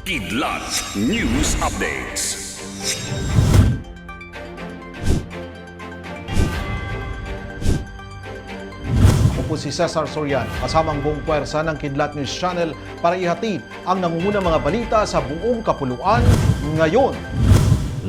Kidlat News Updates. Ako po si Cesar Sorian, kasamang buong puwersa ng Kidlat News Channel para ihatid ang nangungunang mga balita sa buong kapuluan ngayon.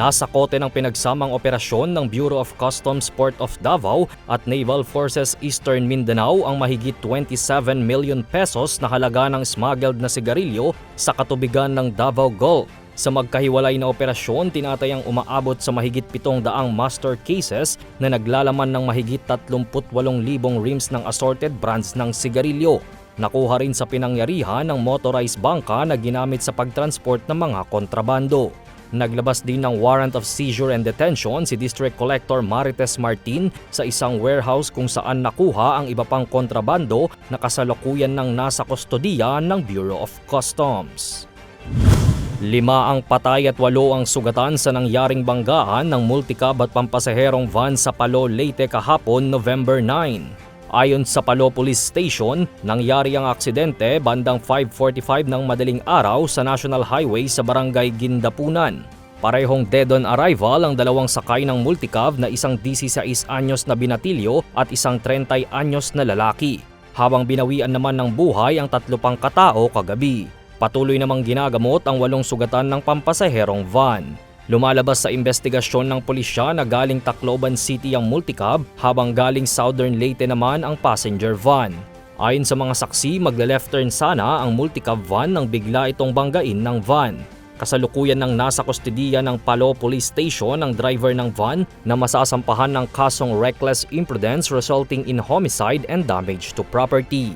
Nasa kote ng pinagsamang operasyon ng Bureau of Customs Port of Davao at Naval Forces Eastern Mindanao ang mahigit 27 million pesos na halaga ng smuggled na sigarilyo sa katubigan ng Davao Gulf. Sa magkahiwalay na operasyon, tinatayang umaabot sa mahigit 700 master cases na naglalaman ng mahigit 38,000 rims ng assorted brands ng sigarilyo. Nakuha rin sa pinangyarihan ng motorized bangka na ginamit sa pagtransport ng mga kontrabando. Naglabas din ng warrant of seizure and detention si District Collector Marites Martin sa isang warehouse kung saan nakuha ang iba pang kontrabando na kasalukuyan ng nasa kustodiya ng Bureau of Customs. Lima ang patay at walo ang sugatan sa nangyaring banggaan ng multicab at pampasaherong van sa Palo, Leyte kahapon November 9. Ayon sa Palo Police Station, nangyari ang aksidente bandang 5.45 ng madaling araw sa National Highway sa Barangay Gindapunan. Parehong dead on arrival ang dalawang sakay ng multicab na isang 16 anyos na binatilyo at isang 30 anyos na lalaki. Habang binawian naman ng buhay ang tatlo pang katao kagabi. Patuloy namang ginagamot ang walong sugatan ng pampasaherong van. Lumalabas sa investigasyon ng pulisya na galing Tacloban City ang multicab habang galing Southern Leyte naman ang passenger van. Ayon sa mga saksi, magle-left turn sana ang multicab van nang bigla itong banggain ng van. Kasalukuyan ng nasa kustodiya ng Palo Police Station ang driver ng van na masasampahan ng kasong reckless imprudence resulting in homicide and damage to property.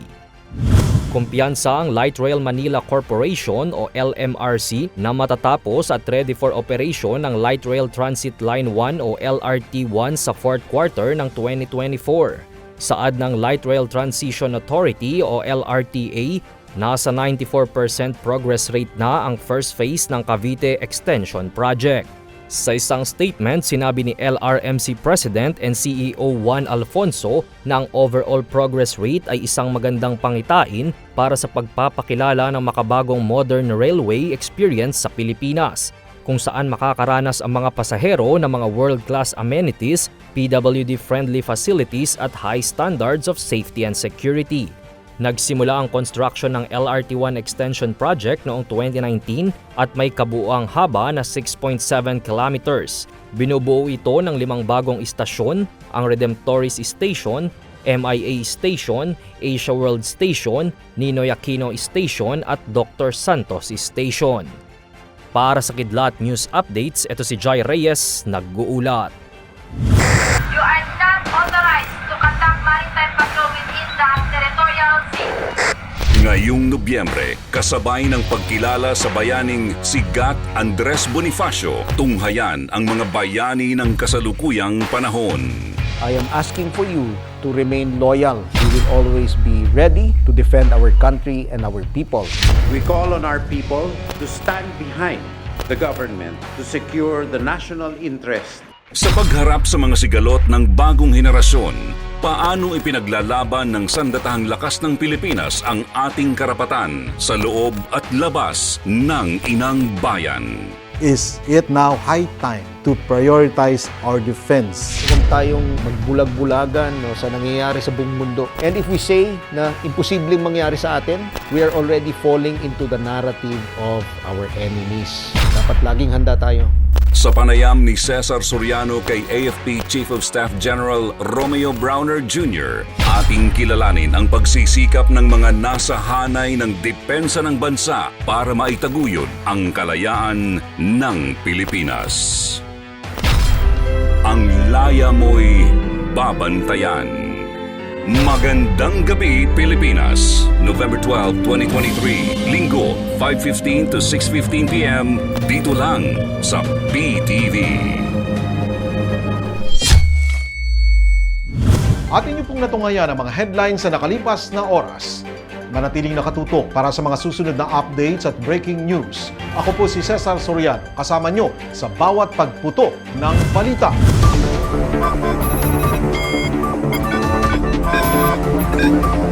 Kumpiyansa ang Light Rail Manila Corporation o LMRC na matatapos at ready for operation ng Light Rail Transit Line 1 o LRT1 sa fourth quarter ng 2024. Saad ng Light Rail Transition Authority o LRTA, nasa 94% progress rate na ang first phase ng Cavite Extension Project. Sa isang statement, sinabi ni LRMC President and CEO Juan Alfonso na ang overall progress rate ay isang magandang pangitain para sa pagpapakilala ng makabagong modern railway experience sa Pilipinas, kung saan makakaranas ang mga pasahero ng mga world-class amenities, PWD-friendly facilities at high standards of safety and security. Nagsimula ang construction ng LRT1 Extension Project noong 2019 at may kabuuang haba na 6.7 kilometers. Binubuo ito ng limang bagong istasyon, ang Redemptoris Station, MIA Station, Asia World Station, Ninoy Aquino Station at Dr. Santos Station. Para sa Kidlat News Updates, ito si Jai Reyes, nag-uulat. You are Ngayong Nobyembre, kasabay ng pagkilala sa bayaning si Gat Andres Bonifacio, tunghayan ang mga bayani ng kasalukuyang panahon. I am asking for you to remain loyal. We will always be ready to defend our country and our people. We call on our people to stand behind the government to secure the national interest Sa pagharap sa mga sigalot ng bagong henerasyon, paano ipinaglalaban ng sandatahang lakas ng Pilipinas ang ating karapatan sa loob at labas ng inang bayan? Is it now high time to prioritize our defense? Huwag tayong magbulag-bulagan no, sa nangyayari sa buong mundo. And if we say na imposibleng mangyari sa atin, we are already falling into the narrative of our enemies. Dapat laging handa tayo. Sa panayam ni Cesar Soriano kay AFP Chief of Staff General Romeo Browner Jr., ating kilalanin ang pagsisikap ng mga nasa hanay ng depensa ng bansa para maitaguyod ang kalayaan ng Pilipinas. Ang laya mo'y babantayan. Magandang gabi, Pilipinas. November 12, 2023. Linggo, 5.15 to 6.15 p.m. Dito lang sa PTV. Atin niyo pong natungayan ang mga headlines sa nakalipas na oras. Manatiling nakatutok para sa mga susunod na updates at breaking news. Ako po si Cesar Soriano, kasama nyo sa bawat pagputok ng balita. Thank you.